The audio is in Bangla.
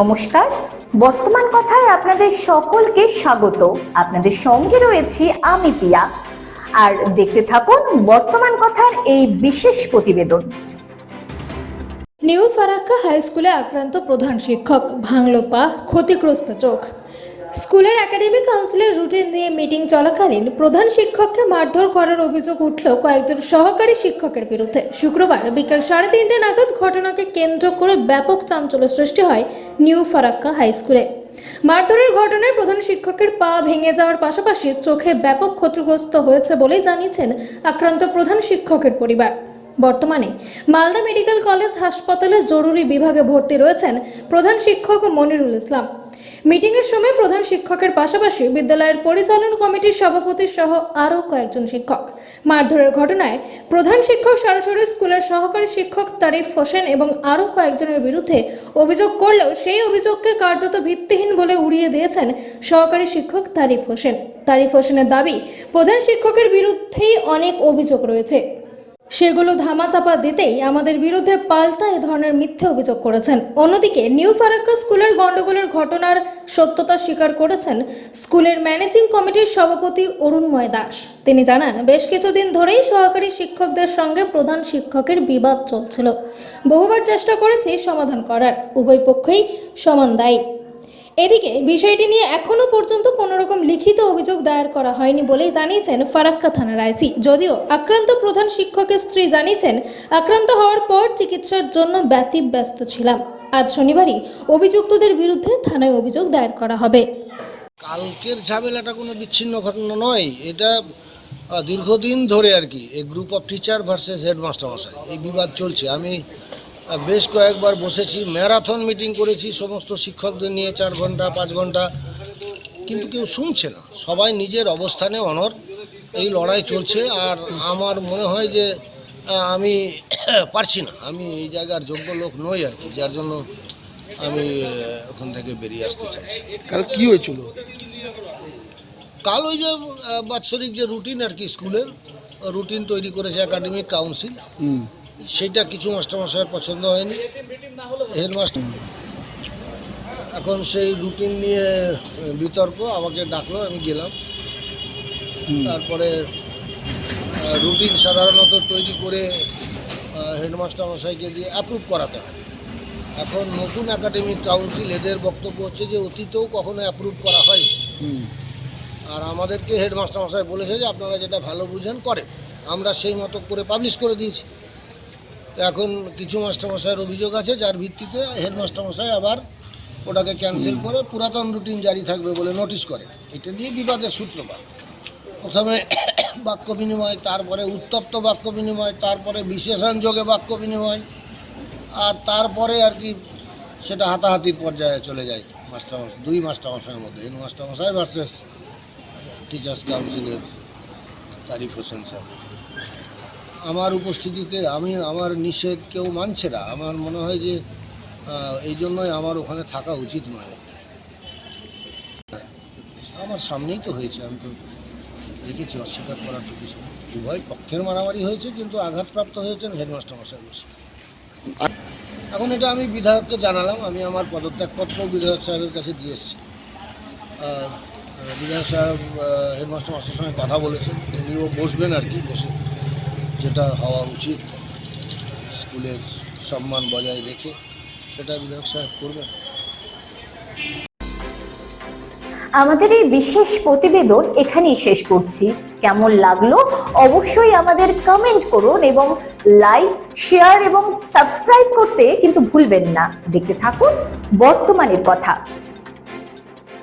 নমস্কার। বর্তমান কথায় আপনাদের সকলকে স্বাগত। আপনাদের সঙ্গে রয়েছি আমি পিয়া। আর দেখতে থাকুন বর্তমান কথার এই বিশেষ প্রতিবেদন। নিউ ফারাক্কা হাই স্কুলে আক্রান্ত প্রধান শিক্ষক, ভাঙল পা, ক্ষতিগ্রস্ত চোখ। স্কুলের একাডেমিক কাউন্সিলের রুটিন নিয়ে মিটিং চলাকালীন প্রধান শিক্ষককে মারধর করার অভিযোগ উঠল কয়েকজন সহকারী শিক্ষকের বিরুদ্ধে। শুক্রবার বিকেল সাড়ে তিনটে নাগাদ ঘটনাকে কেন্দ্র করে ব্যাপক চাঞ্চল্য সৃষ্টি হয় নিউ ফারাক্কা হাই স্কুলে। মারধরের ঘটনায় প্রধান শিক্ষকের পা ভেঙে যাওয়ার পাশাপাশি চোখে ব্যাপক ক্ষতিগ্রস্ত হয়েছে বলেই জানিয়েছেন আক্রান্ত প্রধান শিক্ষকের পরিবার। বর্তমানে মালদা মেডিকেল কলেজ হাসপাতালে জরুরি বিভাগে ভর্তি রয়েছেন প্রধান শিক্ষক মনিরুল ইসলাম। মিটিংয়ের সময় প্রধান শিক্ষকের পাশাপাশি বিদ্যালয়ের পরিচালন কমিটির সভাপতি সহ আরও কয়েকজন শিক্ষক। মারধরের ঘটনায় প্রধান শিক্ষক সরাসরি স্কুলের সহকারী শিক্ষক তারিফ হোসেন এবং আরও কয়েকজনের বিরুদ্ধে অভিযোগ করলেও সেই অভিযোগকে কার্যত ভিত্তিহীন বলে উড়িয়ে দিয়েছেন সহকারী শিক্ষক তারিফ হোসেন। তারিফ হোসেনের দাবি, প্রধান শিক্ষকের বিরুদ্ধেই অনেক অভিযোগ রয়েছে। সেগুলো ধামাচাপা দিতেই আমাদের বিরুদ্ধে পাল্টা এ ধরনের মিথ্যে অভিযোগ করেছেন। অন্যদিকে, নিউ ফারাক্কা স্কুলের গণ্ডগোলের ঘটনার সত্যতা স্বীকার করেছেন স্কুলের ম্যানেজিং কমিটির সভাপতি অরুণময় দাস। তিনি জানান, বেশ কিছুদিন ধরেই সহকারী শিক্ষকদের সঙ্গে প্রধান শিক্ষকের বিবাদ চলছিল। বহুবার চেষ্টা করেছি সমাধান করার, উভয় পক্ষই সমান দায়ী। এদিকে বিষয়টি নিয়ে এখনও পর্যন্ত কোনো রকম লিখিত অভিযোগ দায়ের করা হয়নি বলেই জানিয়েছেন ফারাক্কা থানার আইসি। যদিও আক্রান্ত প্রধান শিক্ষকের স্ত্রী জানিয়েছেন, আক্রান্ত হওয়ার পর চিকিৎসার জন্য ব্যতিব্যস্ত ছিলাম। আজ শনিবারই অভিযুক্তদের বিরুদ্ধে থানায় অভিযোগ দায়ের করা হবে। কালকের ঝামেলাটা কোনো বিচ্ছিন্ন ঘটনা নয়। এটা দীর্ঘদিন ধরে আর কি এই group of teacher versus headmaster মশাই, এই বিবাদ চলছে। আমি বেশ কয়েকবার বসেছি ম্যারাথন মিটিং করেছি সমস্ত শিক্ষকদের নিয়ে চার ঘণ্টা পাঁচ ঘণ্টা। কিন্তু কেউ শুনছে না। সবাই নিজের অবস্থানে অনর। এই লড়াই চলছে আর আমার মনে হয় যে আমি পারছি না। আমি এই জায়গার যোগ্য লোক নই আর কি যার জন্য আমি ওখান থেকে বেরিয়ে আসতে চাইছি। কাল কি হয়েছিল? কাল ওই যে বাৎসরিক যে রুটিন আর কি স্কুলের রুটিন তৈরি করেছে একাডেমিক কাউন্সিল হুম। সেটা কিছু মাস্টারমশাইয়ের পছন্দ হয়নি। হেডমাস্টার এখন সেই রুটিন নিয়ে বিতর্ক আমাকে ডাকলো আমি গেলাম। তারপরে রুটিন সাধারণত তৈরি করে হেডমাস্টার মশাইকে দিয়ে অ্যাপ্রুভ করাতে হয়। এখন নতুন একাডেমিক কাউন্সিল এদের বক্তব্য হচ্ছে যে অতীতেও কখনো অ্যাপ্রুভ করা হয় আর আমাদেরকে হেডমাস্টার মশাই বলেছে যে আপনারা যেটা ভালো বুঝেন করেন। আমরা সেই মতো করে পাবলিশ করে দিয়েছি। তো এখন কিছু মাস্টারমশাইয়ের অভিযোগ আছে, যার ভিত্তিতে হেডমাস্টার মশাই আবার ওটাকে ক্যান্সেল করে পুরাতন রুটিন জারি থাকবে বলে নোটিশ করে। এটা নিয়ে বিবাদের সূত্রপাত। প্রথমে বাক্য বিনিময়, তারপরে উত্তপ্ত বাক্য বিনিময়, তারপরে বিশেষণ যোগে বাক্য বিনিময়, আর তারপরে আর কি সেটা হাতাহাতির পর্যায়ে চলে যায় মাস্টার দুই মাস্টারমশাইয়ের মধ্যে হেড মাস্টারমশাই ভার্সেস টিচার্স কাউন্সিলের তারিফ হোসেন স্যার। আমার উপস্থিতিতে আমি আমার নিষেধ কেউ মানছে না। আমার মনে হয় যে এই জন্যই আমার ওখানে থাকা উচিত নয় আমার সামনেই তো হয়েছে, আমি তো দেখেছি, অস্বীকার করার তো কিছু। উভয় পক্ষের মারামারি হয়েছে, কিন্তু আঘাতপ্রাপ্ত হয়েছেন হেডমাস্টার মশাই বসে। এখন এটা আমি বিধায়ককে জানালাম, আমি আমার পদত্যাগপত্র বিধায়ক সাহেবের কাছে দিয়ে এসেছি। আর বিধায়ক সাহেব হেডমাস্টার মাস্টার সঙ্গে কথা বলেছেন, উনিও বসবেন আর কি, বসে। যেটা হওয়া উচিত, স্কুলের সম্মান বজায় রেখে, সেটা বিধায়ক সাহেব করবেন। আমাদের এই বিশেষ প্রতিবেদন এখানেই শেষ করছি। কেমন লাগল অবশ্যই আমাদের কমেন্ট করুন এবং লাইক শেয়ার এবং সাবস্ক্রাইব করতে কিন্তু ভুলবেন না। দেখতে থাকুন বর্তমানের কথা।